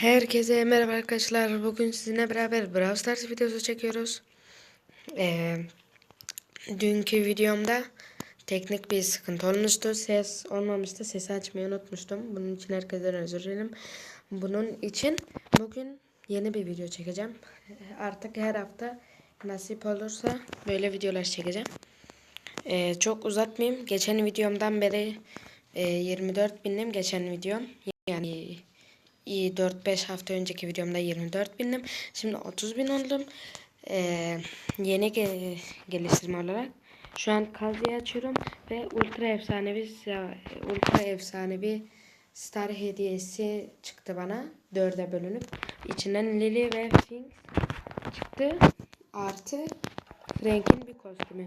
Herkese merhaba arkadaşlar. Bugün sizinle beraber Brawl Stars videosu çekiyoruz. Ee, dünkü videomda teknik bir sıkıntı olmuştu. Ses olmamıştı. Sesi açmayı unutmuştum. Bunun için herkesten özür dilerim. Bunun için bugün yeni bir video çekeceğim. Artık her hafta nasip olursa böyle videolar çekeceğim. Ee, çok uzatmayayım. Geçen videomdan beri e, 24 bindim. Geçen videom. Yani 4-5 hafta önceki videomda 24 bindim. Şimdi 30 bin oldum. Ee, yeni ge- geliştirme olarak. Şu an kazıyı açıyorum ve ultra efsanevi ultra efsanevi star hediyesi çıktı bana. Dörde bölünüp. içinden Lily ve Finks çıktı. Artı Frank'in bir kostümü.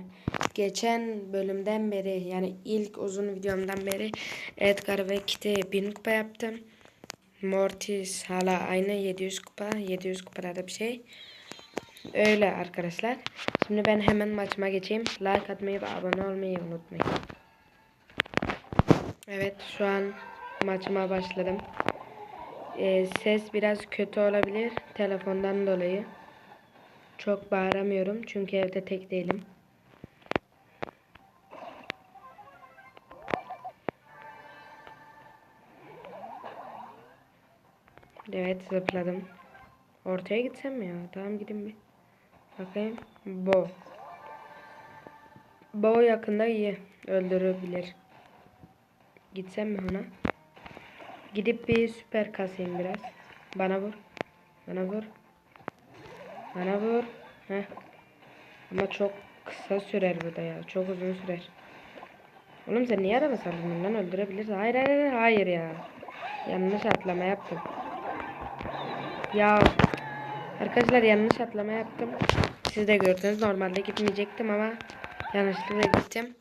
Geçen bölümden beri yani ilk uzun videomdan beri Edgar ve Kit'e 1000 kupa yaptım. Mortis hala aynı 700 kupa. 700 kupada bir şey. Öyle arkadaşlar. Şimdi ben hemen maçıma geçeyim. Like atmayı ve abone olmayı unutmayın. Evet şu an maçıma başladım. Ee, ses biraz kötü olabilir. Telefondan dolayı. Çok bağıramıyorum. Çünkü evde tek değilim. Evet zıpladım. Ortaya gitsem mi ya? Tamam gidin bir. Bakayım. Bo. Bo yakında iyi. Öldürebilir. Gitsem mi ona? Gidip bir süper kasayım biraz. Bana vur. Bana vur. Bana vur. Heh. Ama çok kısa sürer bu da ya. Çok uzun sürer. Oğlum sen niye araba saldın lan öldürebilir. Hayır hayır hayır hayır ya. Yanlış atlama yaptım. Ya arkadaşlar yanlış atlama yaptım. Siz de gördünüz. Normalde gitmeyecektim ama yanlışlıkla gittim.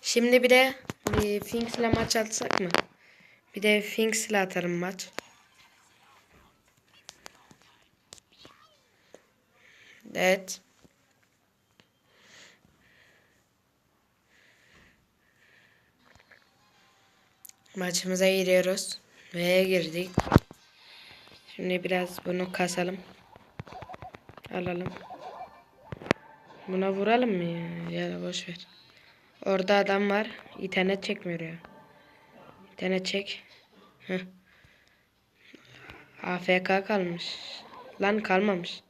Şimdi bir de bir Finks'le maç atsak mı? Bir de Finks'le atarım maç. Evet. Maçımıza giriyoruz. Ve girdik. Şimdi biraz bunu kasalım. Alalım. Buna vuralım mı ya? Ya boş ver. Orada adam var. İnternet çekmiyor ya. İnternet çek. Heh. AFK kalmış. Lan kalmamış.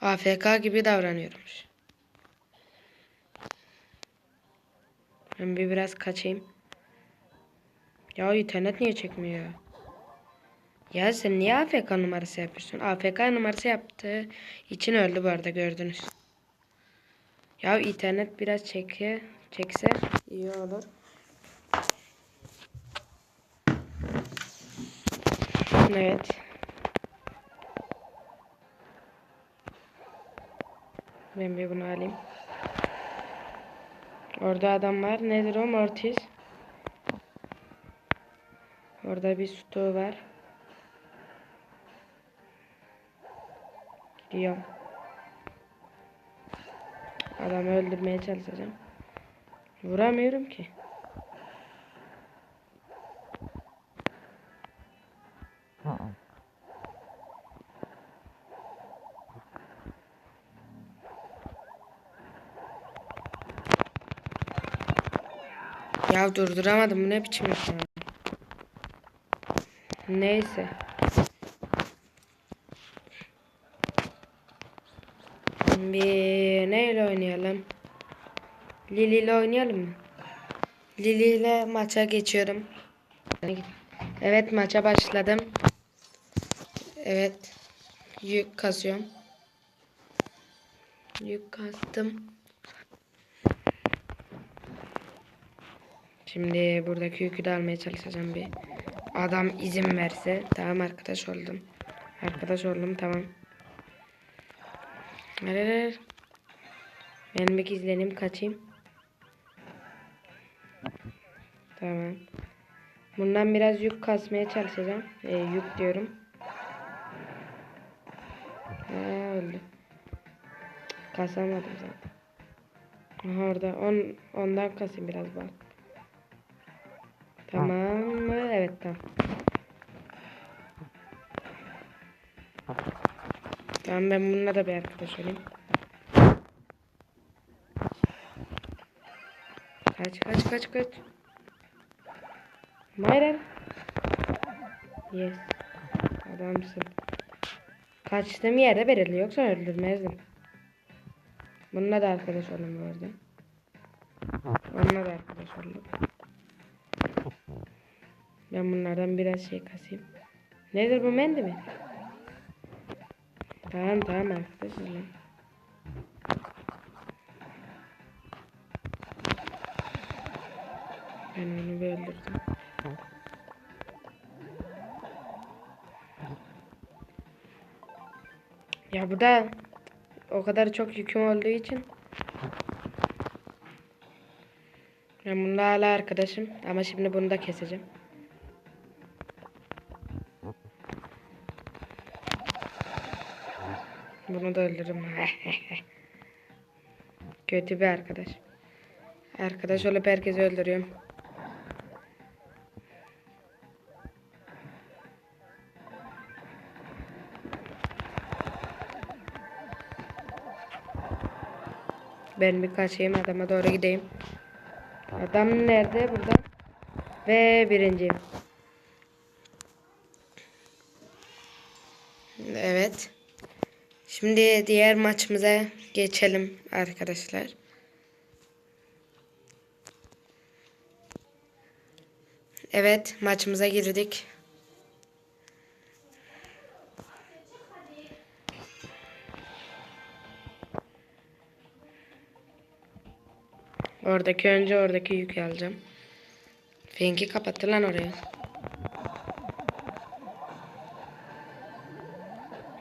AFK gibi davranıyormuş. Ben bir biraz kaçayım. Ya internet niye çekmiyor ya? Sen niye AFK numarası yapıyorsun? AFK numarası yaptığı için öldü bu arada gördünüz. Ya internet biraz çeke, çekse iyi olur. Evet. Ben bir bunu alayım. Orada adam var. Nedir o? Mortis. Orada bir stoğu var. Gidiyorum. Adamı öldürmeye çalışacağım. Vuramıyorum ki. Ya durduramadım. Bu ne biçim iş ya? Neyse. Bir neyle oynayalım? Lili ile oynayalım mı? Lili ile maça geçiyorum. Evet maça başladım. Evet. Yük kasıyorum. Yük kastım. Şimdi buradaki yükü de almaya çalışacağım bir. Adam izin verse. Tamam arkadaş oldum. Arkadaş oldum tamam. Hayır hayır. Ben bir gizleneyim kaçayım. Tamam. Bundan biraz yük kasmaya çalışacağım. Ee, yük diyorum. Ha, öldü. Kasamadım zaten. Orada on, ondan kasayım biraz bak. Evet Tamam. Tamam ben bununla da bir arkadaş olayım. Kaç kaç kaç kaç. Mayra. Yes. Adamsın. Kaçtığım yerde belirli yoksa öldürmezdim. Bununla da arkadaş olalım bu arada. Onunla da arkadaş olalım. Ben bunlardan biraz şey kasayım. Nedir bu mendi? Tamam tamam arkadaşlar. Ben onu bir öldürdüm. Ya bu da o kadar çok yüküm olduğu için ben bununla hala arkadaşım ama şimdi bunu da keseceğim. Bunu da öldürürüm. Kötü bir arkadaş. Arkadaş olup herkesi öldürüyorum. Ben bir kaçayım adama doğru gideyim. Adam nerede? Burada. Ve birinciyim. Evet. Şimdi diğer maçımıza geçelim arkadaşlar. Evet maçımıza girdik. Oradaki önce oradaki yükü alacağım. Fenki kapattı lan orayı.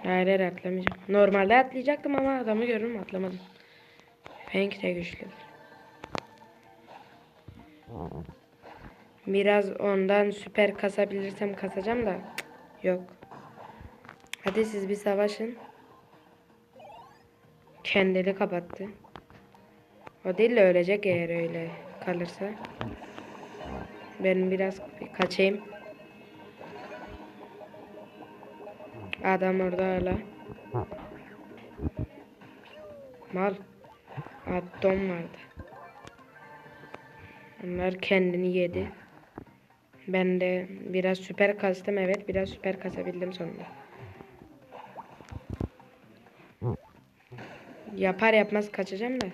Hayır hayır atlamayacağım. Normalde atlayacaktım ama adamı gördüm atlamadım. Fenk de güçlüdür. Biraz ondan süper kasabilirsem kasacağım da. Yok. Hadi siz bir savaşın. Kendini kapattı. O değil de ölecek eğer öyle kalırsa. Ben biraz kaçayım. Adam orada hala. Mal. Atom vardı. Onlar kendini yedi. Ben de biraz süper kastım evet biraz süper kasabildim sonunda. Yapar yapmaz kaçacağım da.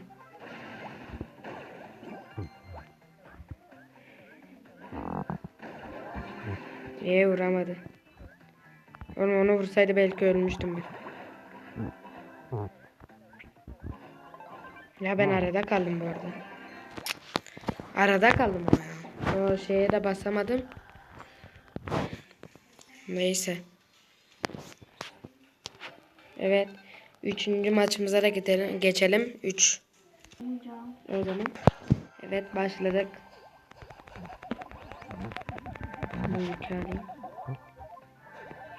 Niye vuramadı? Onu, onu vursaydı belki ölmüştüm ben. Ya ben arada kaldım bu arada. Arada kaldım ama ya. O şeye de basamadım. Neyse. Evet. Üçüncü maçımıza da gidelim, geçelim. Üç. O zaman. Evet başladık. Alayım.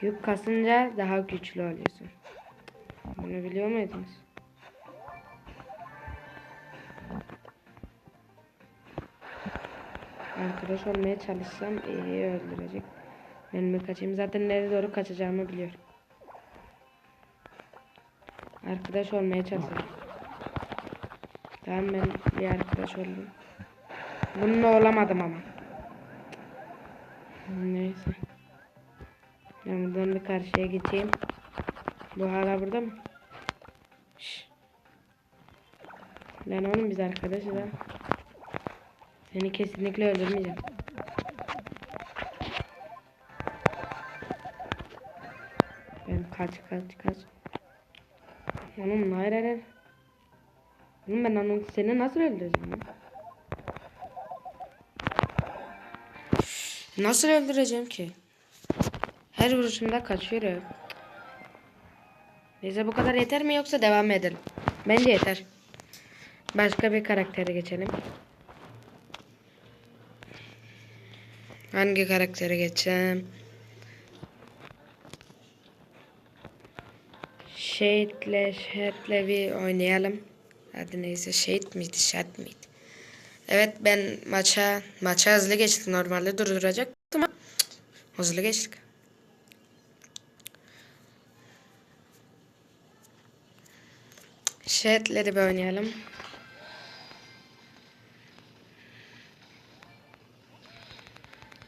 Yük kasınca daha güçlü oluyorsun. Bunu biliyor muydunuz? Arkadaş olmaya çalışsam iyi öldürecek. Mi kaçayım? Zaten nereye doğru kaçacağımı biliyorum. Arkadaş olmaya çalışıyorum. Tamam ben bir arkadaş oldum. Bununla olamadım ama. Neyse. Buradan bir karşıya geçeyim. Bu hala burada mı? Şş. Lan oğlum biz arkadaşız ha. Seni kesinlikle öldürmeyeceğim. Ben kaç kaç kaç. Oğlum hayır hayır. Oğlum ben onu seni nasıl öldüreceğim? Nasıl öldüreceğim ki? Her vuruşumda kaçıyor ya. Neyse bu kadar yeter mi yoksa devam edelim? Bence yeter. Başka bir karaktere geçelim. Hangi karaktere geçeceğim? Shade'le Shade'le bir oynayalım. Hadi neyse Shade miydi Shade miydi? Evet ben maça maça hızlı geçtim normalde durduracaktım ama Hızlı geçtik. Şetleri bir oynayalım.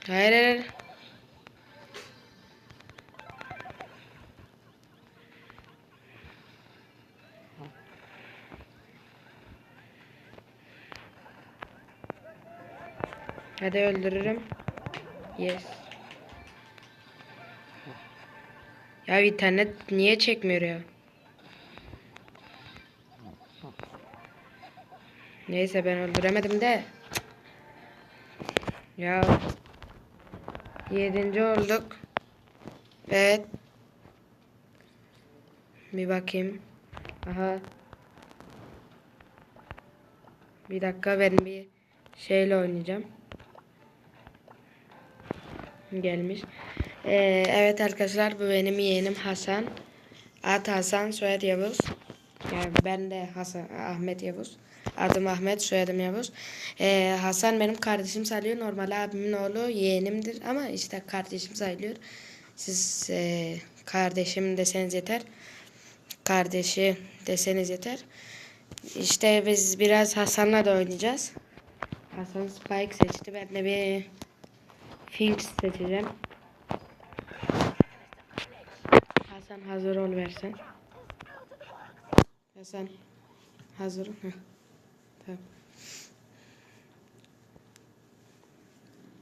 Hayır hayır. Hadi öldürürüm. Yes. Ya internet niye çekmiyor ya? Neyse ben öldüremedim de. Ya. Yedinci olduk. Evet. Bir bakayım. Aha. Bir dakika ben bir şeyle oynayacağım. Gelmiş. Ee, evet arkadaşlar bu benim yeğenim Hasan. Ad Hasan, soyad Yavuz. Yani ben de Hasan, Ahmet Yavuz. Adım Ahmet, soyadım Yavuz. Ee, Hasan benim kardeşim sayılıyor. Normal abimin oğlu yeğenimdir ama işte kardeşim sayılıyor. Siz e, kardeşim deseniz yeter. Kardeşi deseniz yeter. İşte biz biraz Hasan'la da oynayacağız. Hasan Spike seçti. Ben de bir Finks seçeceğim. Hasan hazır ol versen. Hasan hazır. Heh.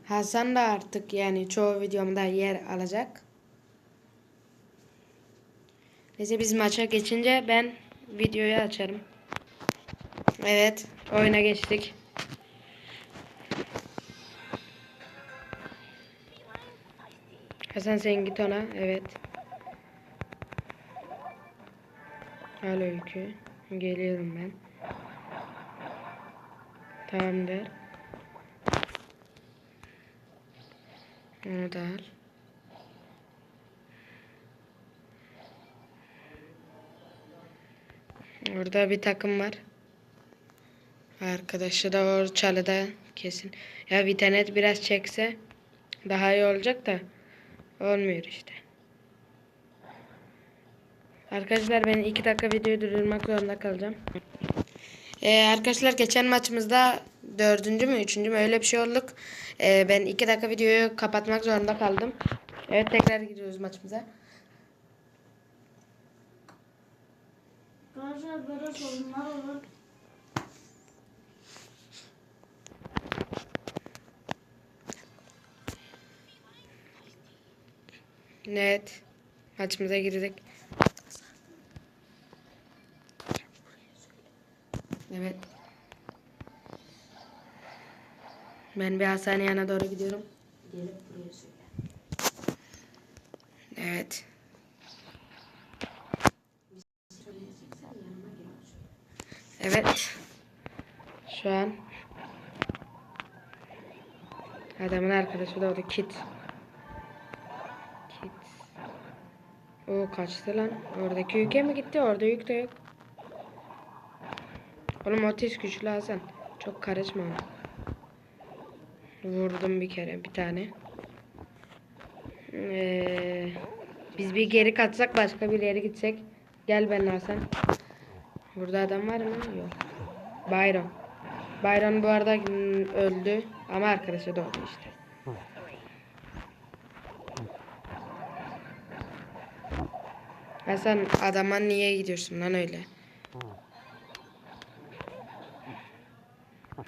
Hasan da artık yani çoğu videomda yer alacak. Neyse biz maça geçince ben videoyu açarım. Evet oyuna geçtik. Hasan sen git ona. Evet. Al öykü. Geliyorum ben. Tamamdır. Onu da al. Orada bir takım var. Arkadaşı da o çalıda kesin. Ya internet biraz çekse daha iyi olacak da olmuyor işte. Arkadaşlar ben iki dakika videoyu durdurmak zorunda kalacağım. Ee, arkadaşlar geçen maçımızda dördüncü mü üçüncü mü öyle bir şey olduk. Ee, ben iki dakika videoyu kapatmak zorunda kaldım. Evet tekrar gidiyoruz maçımıza. Arkadaşlar böyle sorunlar olur. Evet. Maçımıza girdik. Evet. Ben bir hastane yana doğru gidiyorum. Gelip buraya söyle. Evet. Evet. Şu an adamın arkadaşı da orada kit. Kit. O kaçtı lan. Oradaki yüke mi gitti? Orada yük de yok. Oğlum otis güçlü Hasan. Çok karışma ona. Vurdum bir kere bir tane. Ee, biz bir geri kaçsak başka bir yere gitsek. Gel benimle Hasan. Burada adam var mı? Yok. Byron. Byron bu arada mm, öldü ama arkadaşı doğdu işte. Hasan adama niye gidiyorsun lan öyle?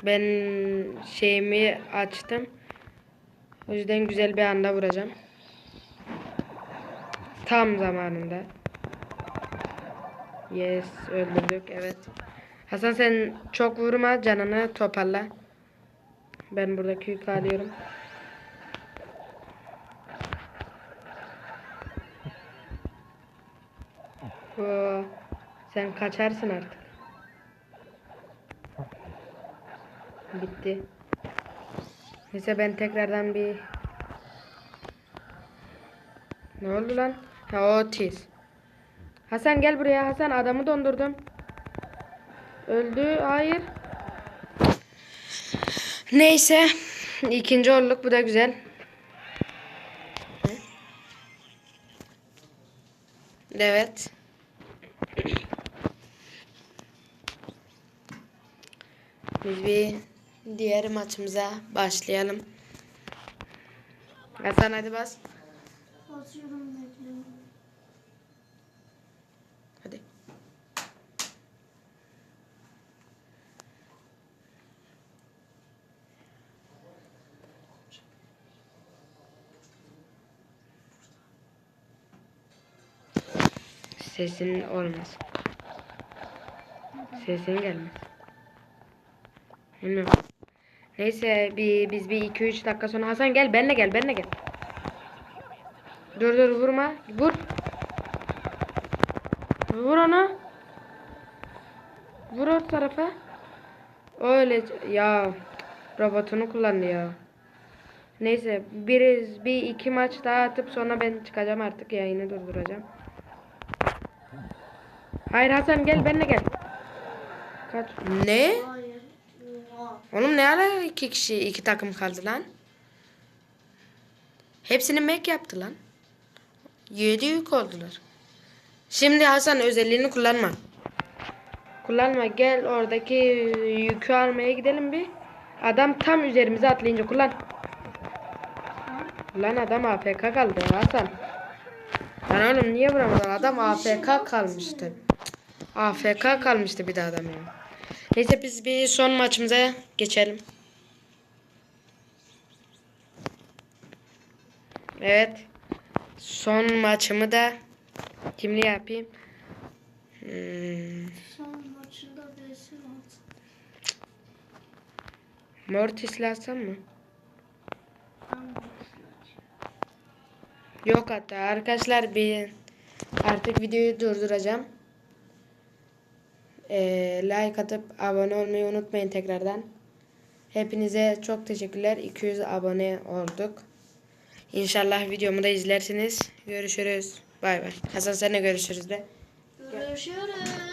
Ben şeyimi açtım. O yüzden güzel bir anda vuracağım. Tam zamanında. Yes öldürdük evet. Hasan sen çok vurma canını toparla. Ben buradaki yükü alıyorum. Oo, sen kaçarsın artık. Bitti. Neyse ben tekrardan bir... Ne oldu lan? Ha otis. Hasan gel buraya Hasan adamı dondurdum. Öldü hayır. Neyse ikinci olduk bu da güzel. Evet. Biz bir diğer maçımıza başlayalım. Hasan hadi bas. Basıyorum bekliyorum. Hadi. Sesin olmaz. Sesin gelmez. Bilmiyorum. Neyse bir, biz bir 2-3 dakika sonra Hasan gel benle gel benle gel. Dur dur vurma. Vur. Vur onu. Vur o tarafa. Öyle ya robotunu kullandı ya. Neyse bir, bir iki maç daha atıp sonra ben çıkacağım artık yayını durduracağım. Hayır Hasan gel benimle gel. Kaç? Ne? Oğlum ne ara iki kişi iki takım kaldı lan? Hepsini Mac yaptı lan. Yedi yük oldular. Şimdi Hasan özelliğini kullanma. Kullanma gel oradaki yükü almaya gidelim bir. Adam tam üzerimize atlayınca kullan. Lan adam AFK kaldı Hasan. Lan oğlum niye vuramadın? Adam AFK kalmıştı. AFK kalmıştı bir de adam ya. Neyse biz bir son maçımıza geçelim. Evet. Son maçımı da kimli yapayım? Hmm, Son maçında at. Mortis'le atsam mı? Yok hatta arkadaşlar bir artık videoyu durduracağım. Ee, like atıp abone olmayı unutmayın tekrardan. Hepinize çok teşekkürler. 200 abone olduk. İnşallah videomu da izlersiniz. Görüşürüz. Bay bay. Hasan seninle görüşürüz de. Görüşürüz.